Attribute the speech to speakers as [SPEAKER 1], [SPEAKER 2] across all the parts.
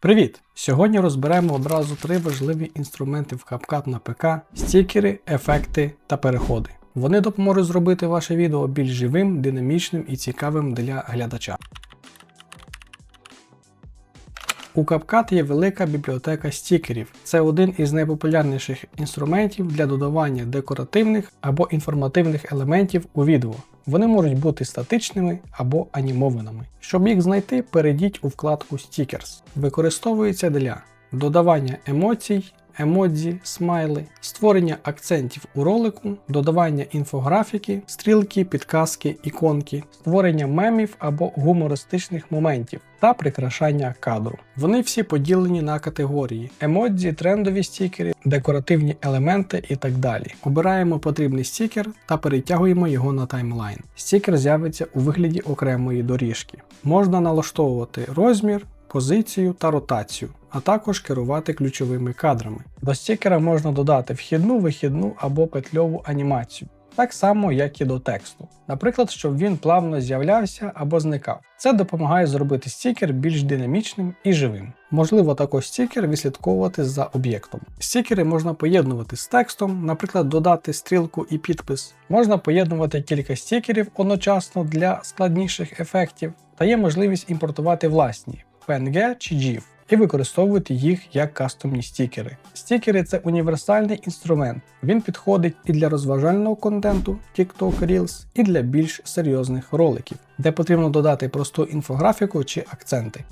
[SPEAKER 1] Привіт! Сьогодні розберемо одразу три важливі інструменти в CapCut на ПК: стікери, ефекти та переходи. Вони допоможуть зробити ваше відео більш живим, динамічним і цікавим для глядача. У CapCut є велика бібліотека стікерів. Це один із найпопулярніших інструментів для додавання декоративних або інформативних елементів у відео. Вони можуть бути статичними або анімованими. Щоб їх знайти, перейдіть у вкладку Stickers. Використовується для додавання емоцій, емодзі, смайли, створення акцентів у ролику, додавання інфографіки, стрілки, підказки, іконки, створення мемів або гумористичних моментів та прикрашання кадру. Вони всі поділені на категорії: емодзі, трендові стікери, декоративні елементи і так далі. Обираємо потрібний стікер та перетягуємо його на таймлайн. Стікер з'явиться у вигляді окремої доріжки. Можна налаштовувати розмір, позицію та ротацію, а також керувати ключовими кадрами. До стікера можна додати вхідну, вихідну або петльову анімацію. Так само, як і до тексту. Наприклад, щоб він плавно з'являвся або зникав. Це допомагає зробити стікер більш динамічним і живим. Можливо, також стікер відслідковувати за об'єктом. Стікери можна поєднувати з текстом, наприклад, додати стрілку і підпис. Можна поєднувати кілька стікерів одночасно для складніших ефектів, та є можливість імпортувати власні PNG чи GIF і використовувати їх як кастомні стікери. Стікери це універсальний інструмент. Він підходить і для розважального контенту TikTok Reels, і для більш серйозних роликів, де потрібно додати просту інфографіку чи акценти.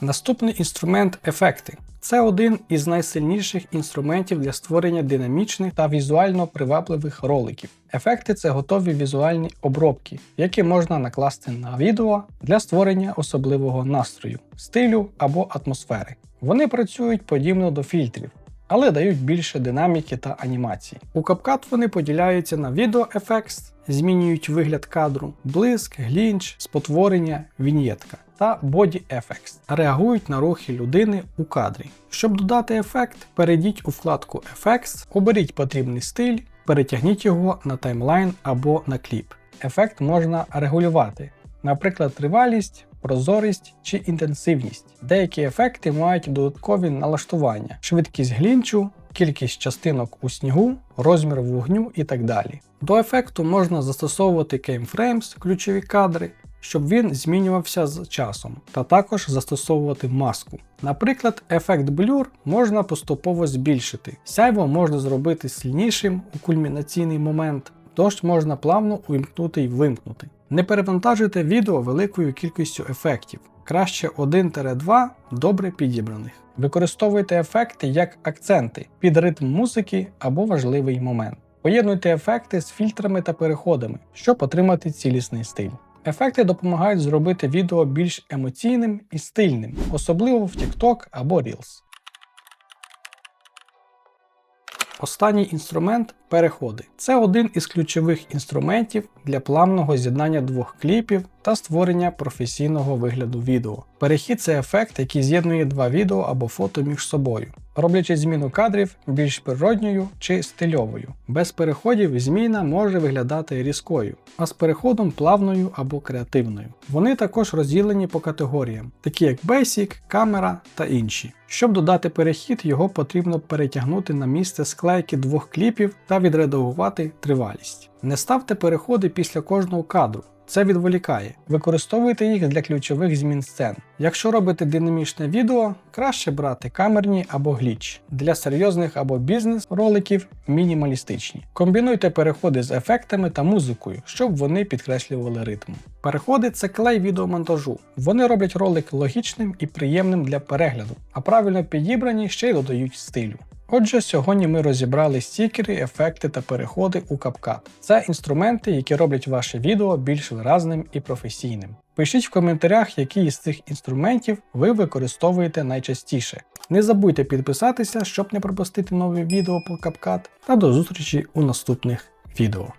[SPEAKER 1] Наступний інструмент ефекти. Це один із найсильніших інструментів для створення динамічних та візуально привабливих роликів. Ефекти це готові візуальні обробки, які можна накласти на відео для створення особливого настрою, стилю або атмосфери. Вони працюють подібно до фільтрів, але дають більше динаміки та анімації. У CapCut вони поділяються на Effects, змінюють вигляд кадру, блиск, глінч, спотворення, віньєтка та Body Effects, реагують на рухи людини у кадрі. Щоб додати ефект, перейдіть у вкладку Effects, оберіть потрібний стиль, перетягніть його на таймлайн або на кліп. Ефект можна регулювати, наприклад, тривалість, прозорість чи інтенсивність. Деякі ефекти мають додаткові налаштування, швидкість глінчу, кількість частинок у снігу, розмір вогню і так далі. До ефекту можна застосовувати кеймфреймс, ключові кадри, щоб він змінювався з часом, та також застосовувати маску. Наприклад, ефект Blur можна поступово збільшити, сяйво можна зробити сильнішим у кульмінаційний момент, дощ можна плавно увімкнути і вимкнути. Не перевантажуйте відео великою кількістю ефектів, краще 1-2 добре підібраних. Використовуйте ефекти як акценти під ритм музики або важливий момент. Поєднуйте ефекти з фільтрами та переходами, щоб отримати цілісний стиль. Ефекти допомагають зробити відео більш емоційним і стильним, особливо в TikTok або Reels. Останній інструмент переходи. Це один із ключових інструментів для плавного з'єднання двох кліпів та створення професійного вигляду відео. Перехід це ефект, який з'єднує два відео або фото між собою, роблячи зміну кадрів більш природньою чи стильовою. Без переходів зміна може виглядати різкою, а з переходом плавною або креативною. Вони також розділені по категоріям, такі як Basic, камера та інші. Щоб додати перехід, його потрібно перетягнути на місце склейки двох кліпів та відредагувати тривалість. Не ставте переходи після кожного кадру. Це відволікає. Використовуйте їх для ключових змін сцен. Якщо робите динамічне відео, краще брати камерні або гліч. Для серйозних або бізнес-роликів мінімалістичні. Комбінуйте переходи з ефектами та музикою, щоб вони підкреслювали ритм. Переходи це клей відеомонтажу. Вони роблять ролик логічним і приємним для перегляду, а правильно підібрані ще й додають стилю. Отже, сьогодні ми розібрали стікери, ефекти та переходи у CapCut. Це інструменти, які роблять ваше відео більш виразним і професійним. Пишіть в коментарях, які із цих інструментів ви використовуєте найчастіше. Не забудьте підписатися, щоб не пропустити нові відео по CapCut, та до зустрічі у наступних відео.